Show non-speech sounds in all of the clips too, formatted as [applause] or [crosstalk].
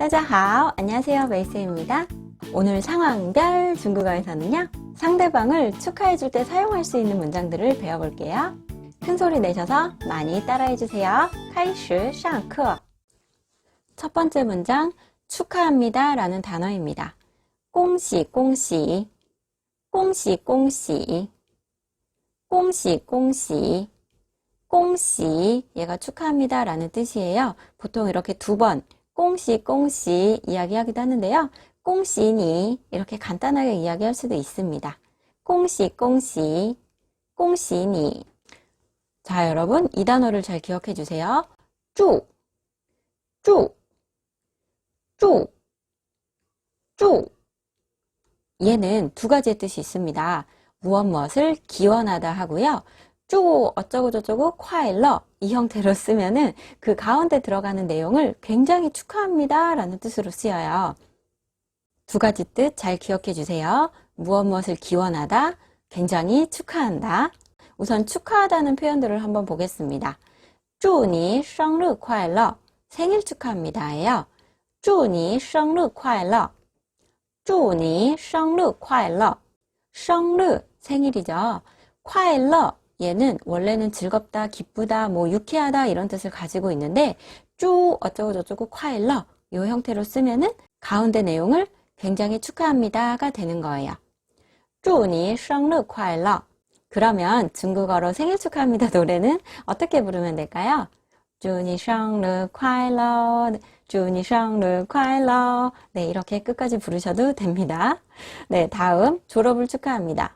따자하오. 안녕하세요. 메이스입니다. 오늘 상황별 중국어에서는요 상대방을 축하해 줄 때 사용할 수 있는 문장들을 배워볼게요. 큰 소리 내셔서 많이 따라해 주세요. 카이슈 샹크 첫 번째 문장 축하합니다 라는 단어입니다. 꽁시 꽁시. 꽁시 꽁시. 꽁시 꽁시. 꽁시. 얘가 축하합니다 라는 뜻이에요. 보통 이렇게 두번 꽁씨 꽁씨 이야기하기도 하는데요. 꽁시니 이렇게 간단하게 이야기할 수도 있습니다. 꽁시 꽁시 꽁시니 자 여러분 이 단어를 잘 기억해 주세요. 쭉 쭉, 쭉, 쭉. 얘는 두 가지의 뜻이 있습니다. 무엇 무엇을 기원하다 하고요. 쭈 어쩌고 저쩌고 콰일러 이 형태로 쓰면은 그 가운데 들어가는 내용을 굉장히 축하합니다 라는 뜻으로 쓰여요. 두 가지 뜻 잘 기억해 주세요. 무엇 무엇을 기원하다, 굉장히 축하한다. 우선 축하하다는 표현들을 한번 보겠습니다. 祝你生日快乐 생일 축하합니다예요. 祝你生日快乐祝你生日快乐生日 생일이죠. 快乐 얘는 원래는 즐겁다, 기쁘다, 뭐 유쾌하다 이런 뜻을 가지고 있는데 쭈 어쩌고 저쩌고 콰일러 이 형태로 쓰면은 가운데 내용을 굉장히 축하합니다가 되는 거예요. 祝你生日快乐 그러면 중국어로 생일 축하합니다 노래는 어떻게 부르면 될까요? 祝你生日快乐 祝你生日快乐 네, 이렇게 끝까지 부르셔도 됩니다. 네, 다음 졸업을 축하합니다.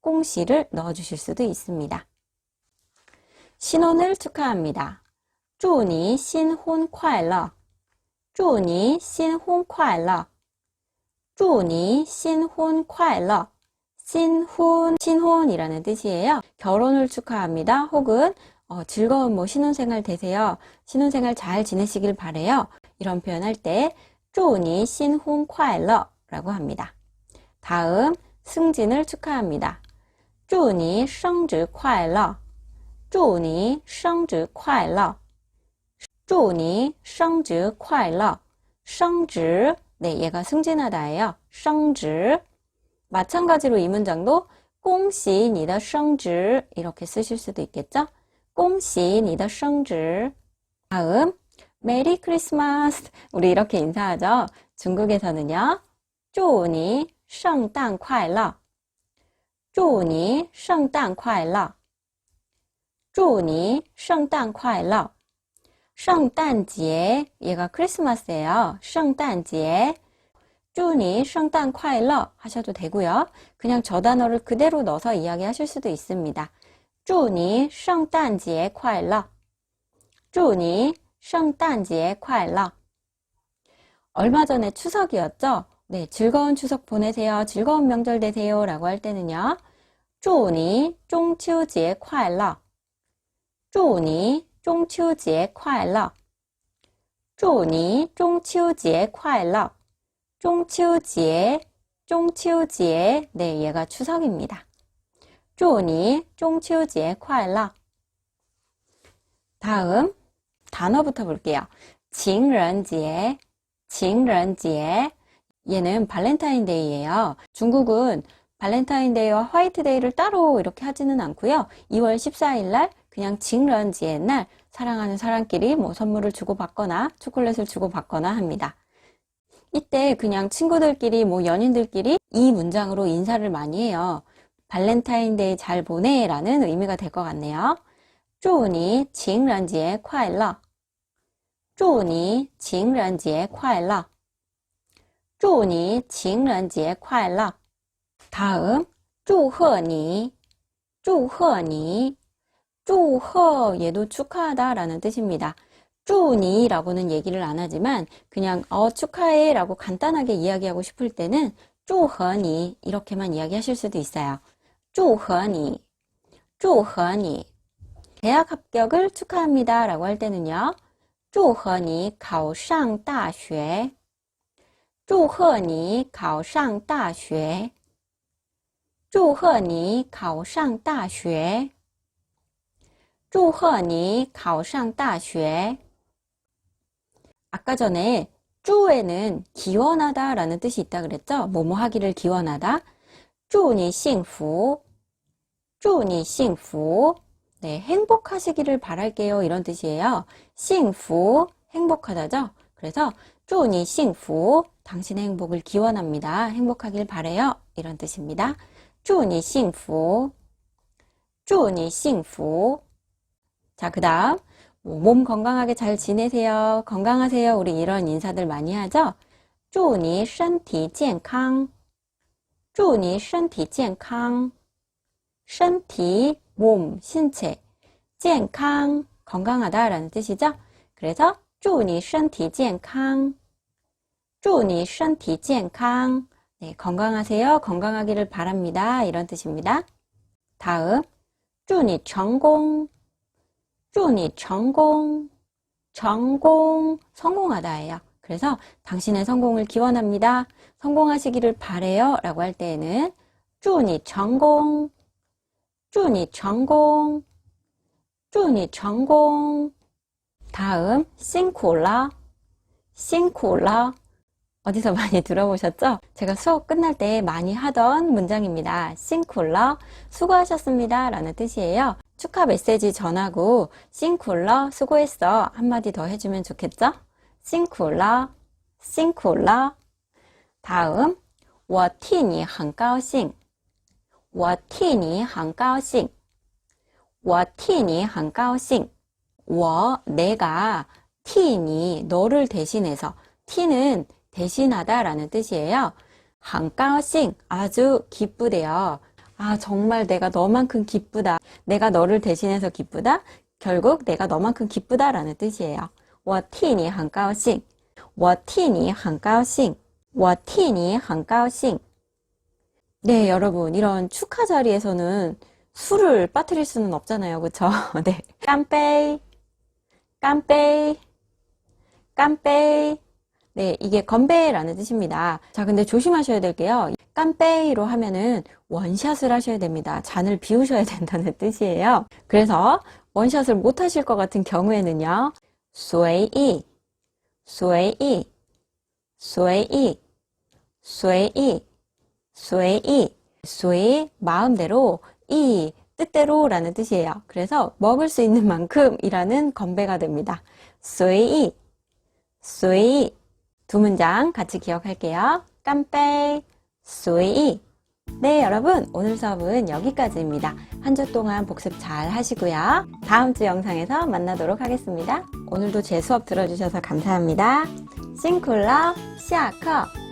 꽁시를 넣어주실 수도 있습니다. 신혼을 축하합니다. 祝你新婚快乐祝你新婚快乐祝你新婚快乐 신혼, 신혼이라는 뜻이에요. 결혼을 축하합니다. 혹은 어, 즐거운 뭐 신혼생활 되세요. 신혼생활 잘 지내시길 바래요. 이런 표현할 때 祝你新婚快乐라고 합니다. 다음 승진을 축하합니다. 祝你生日快乐祝你生日快乐祝你生日快乐生日 네, 얘가 승진하다예요. 生日 마찬가지로 이 문장도 恭喜你的生日 이렇게 쓰실 수도 있겠죠? 恭喜你的生日 다음 메리 크리스마스 우리 이렇게 인사하죠? 중국에서는요. 祝你圣诞快乐 祝你圣诞快乐祝你圣诞快乐圣诞节 얘가 크리스마스예요. 圣诞节 祝你圣诞快乐 하셔도 되고요. 그냥 저 단어를 그대로 넣어서 이야기하실 수도 있습니다. 祝你圣诞节快乐祝你圣诞节快乐 얼마 전에 추석이었죠? 네, 즐거운 추석 보내세요. 즐거운 명절 되세요. 라고 할 때는요. 祝你中秋节快乐祝你中秋节快乐祝你中秋节快乐中秋节中秋节 네, 얘가 추석입니다. 祝你中秋节快乐 다음 단어부터 볼게요. 情人节情人节 얘는 발렌타인데이예요. 중국은 발렌타인데이와 화이트데이를 따로 이렇게 하지는 않고요. 2월 14일 날 그냥 징런지의 날 사랑하는 사람끼리 뭐 선물을 주고받거나 초콜릿을 주고받거나 합니다. 이때 그냥 친구들끼리 뭐 연인들끼리 이 문장으로 인사를 많이 해요. 발렌타인데이 잘 보내 라는 의미가 될 것 같네요. 祝你情人节快乐祝你情人节快乐祝你情人节快乐 다음 祝贺你祝贺你祝贺얘도 축하하다 라는 뜻입니다. 쪼니라고는 얘기를 안 하지만 그냥 어 축하해라고 간단하게 이야기하고 싶을 때는 쪼허니 이렇게만 이야기하실 수도 있어요. 쪼허니, 쪼허니. 대학 합격을 축하합니다라고 할 때는요. 祝贺你考上大学。祝贺你考上大学。 祝贺你考上大学。祝贺你考上大学。 아까 전에祝에는 기원하다라는 뜻이 있다 그랬죠? 뭐뭐 하기를 기원하다. 祝你幸福.祝你幸福. 네, 행복하시기를 바랄게요. 이런 뜻이에요. 幸福 행복하다죠? 그래서 祝你幸福 당신의 행복을 기원합니다. 행복하길 바래요. 이런 뜻입니다. 祝你幸福祝你幸福 자, 그다음 몸 건강하게 잘 지내세요. 건강하세요. 우리 이런 인사들 많이 하죠? 祝你身体健康祝你身体健康身体 몸, 신체, 健康 건강하다라는 뜻이죠. 그래서 祝你身体健康祝你身体健康 네, 건강하세요. 건강하기를 바랍니다. 이런 뜻입니다. 다음 祝你成功祝你成功 成功 성공하다예요. 그래서 당신의 성공을 기원합니다. 성공하시기를 바래요. 라고 할 때에는 祝你成功祝你成功祝你成功 다음 싱콜라 싱콜라 어디서 [laughs] 많이 들어보셨죠? 제가 수업 끝날 때 많이 하던 문장입니다. 싱콜러 수고하셨습니다 라는 뜻이에요. 축하 메시지 전하고 싱콜러 수고했어 한마디 더 해주면 좋겠죠? 싱콜러 싱콜러 다음 我替你很高兴我替你很高兴我替你很高兴我 내가 티니 너를 대신해서 티는 대신하다라는 뜻이에요. 很高兴 아주 기쁘대요. 아 정말 내가 너만큼 기쁘다. 내가 너를 대신해서 기쁘다. 결국 내가 너만큼 기쁘다라는 뜻이에요. 我替你很高兴我替你很高兴我替你很高兴 네, 여러분, 이런 축하 자리에서는 술을 빠뜨릴 수는 없잖아요. 그쵸? [laughs] 네. 깜빼이, 깜빼이, 깜빼이. 네, 이게 건배라는 뜻입니다. 자, 근데 조심하셔야 될 게요. 깜빼이로 하면은 원샷을 하셔야 됩니다. 잔을 비우셔야 [laughs] 된다는 뜻이에요. 그래서 원샷을 못 하실 것 같은 경우에는요. 쇠이, 쇠이, 쇠이, 쇠이, 쇠이, 쇠이 마음대로 이 뜻대로라는 뜻이에요. 그래서 먹을 수 있는 [laughs] 만큼이라는 건배가 됩니다. 쇠이, 쇠이. 두 문장 같이 기억할게요. 깜빼, 随意. 네, 여러분. 오늘 수업은 여기까지입니다. 한 주 동안 복습 잘 하시고요. 다음 주 영상에서 만나도록 하겠습니다. 오늘도 제 수업 들어주셔서 감사합니다. 싱쿨러, 시아커.